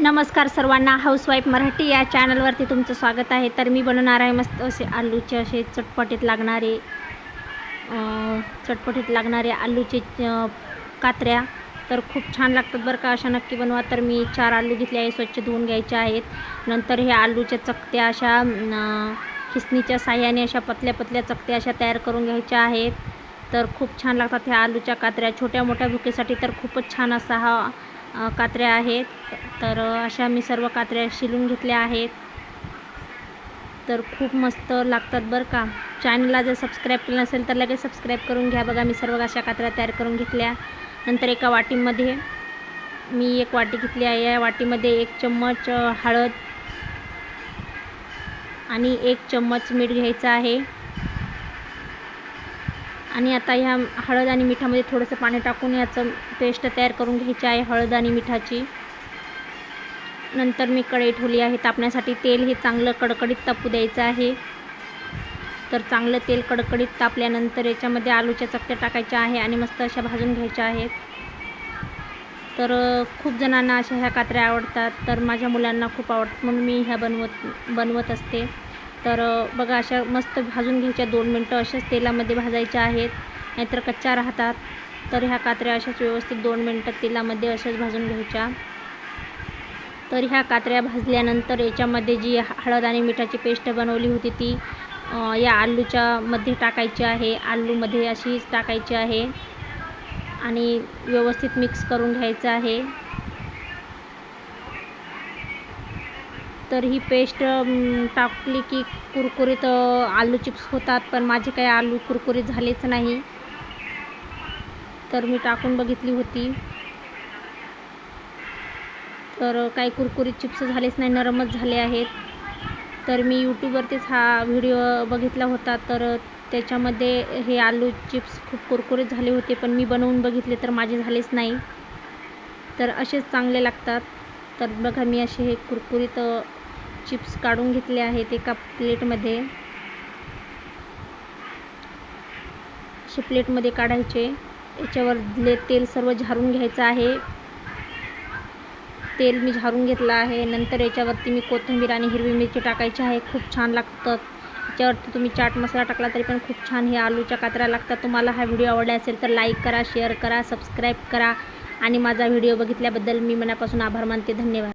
नमस्कार सर्वांना. हाऊसवाईफ मराठी या चॅनलवरती तुमचं स्वागत आहे. तर मी बनवणार आहे मस्त असे आलूचे असे चटपटीत लागणारे चटपटीत लागणारे आलूचे कात्र्या. तर खूप छान लागतात बरं का अशा नक्की बनवा. तर मी चार आलू घेतले आहे स्वच्छ धुवून घ्यायचे आहेत. नंतर हे आलूच्या चकत्या अशा खिसणीच्या साह्याने अशा पतल्या पतल्या चकत्या अशा तयार करून घ्यायच्या आहेत. तर खूप छान लागतात ह्या आलूच्या कात्र्या. छोट्या मोठ्या भुकेसाठी तर खूपच छान असा हा कात्र्या आहेत. तर अशा मी सर्व कात्र्या शिलून घेतल्या आहेत. तर खूप मस्त लागतात बरं का. चॅनलला जर सबस्क्राईब केलं नसेल तर लगेच सबस्क्राईब करून घ्या. बघा मी सर्व अशा कात्र्या तयार करून घेतल्या. नंतर एका वाटीमध्ये मी एक वाटी घेतली आहे. या वाटीमध्ये एक चम्मच हळद आणि एक चम्मच मीठ घ्यायचं आहे. आणि आता ह्या हळद आणि मिठामध्ये थोडंसं पाणी टाकून याचं पेस्ट तयार करून घ्यायची आहे हळद आणि मिठाची. नंतर मी कढई ठेवली आहे तापण्यासाठी तेल हे चांगलं कडकडीत तापू द्यायचं आहे. तर चांगलं तेल कडकडीत तापल्यानंतर याच्यामध्ये आलूच्या चकत्या टाकायच्या आहे आणि मस्त अशा भाजून घ्यायच्या आहेत. तर खूप जणांना अशा ह्या कात्र्या आवडतात तर माझ्या मुलांना खूप आवडतात म्हणून मी ह्या बनवत बनवत असते. तर बघा अशा मस्त भाजून घ्यायच्या दोन मिनटं अशाच तेलामध्ये भाजायच्या आहेत. नाहीतर कच्च्या राहतात. तर ह्या कात्र्या अशाच व्यवस्थित दोन मिनटं तेलामध्ये अशाच भाजून घ्यायच्या. तर ह्या कात्र्या भाजल्यानंतर याच्यामध्ये जी हळद आणि मिठाची पेस्ट बनवली होती ती या आलूच्या मध्ये टाकायची आहे. आलूमध्ये अशीच टाकायची आहे. आणि व्यवस्थित मिक्स करून घ्यायचं आहे. तर ही पेस्ट टाकली की कुरकुरीत आलू चिप्स होतात पण माझे काही आलू कुरकुरीत झालेच नाही. तर मी टाकून बघितली होती. तर काही कुरकुरीत चिप्स झालेच नाही नरमच झाले आहेत. तर मी यूट्यूबवरतीच हा व्हिडिओ बघितला होता. तर त्याच्यामध्ये हे आलू चिप्स खूप कुरकुरीत झाले होते पण मी बनवून बघितले तर माझे झालेच नाही. तर असेच चांगले लागतात. तर बघा मी असे हे कुरकुरीत चिप्स काढून घेतले आहेत एका प्लेटमध्ये. असे प्लेटमध्ये काढायचे. याच्यावरले तेल सर्व झारून घ्यायचं आहे. तेल मी झारून घेतलं आहे. नंतर याच्यावरती मी कोथिंबीर आणि हिरवी मिरची टाकायची आहे. खूप छान लागतात याच्यावरती तुम्ही चाट मसाला टाकला तरी पण खूप छान हे आलूच्या कात्र्या लागतात. तुम्हाला हा व्हिडिओ आवडला असेल तर लाईक करा शेअर करा सबस्क्राईब करा. आणि माझा व्हिडिओ बघितल्याबद्दल मी मनापासून आभार मानते. धन्यवाद.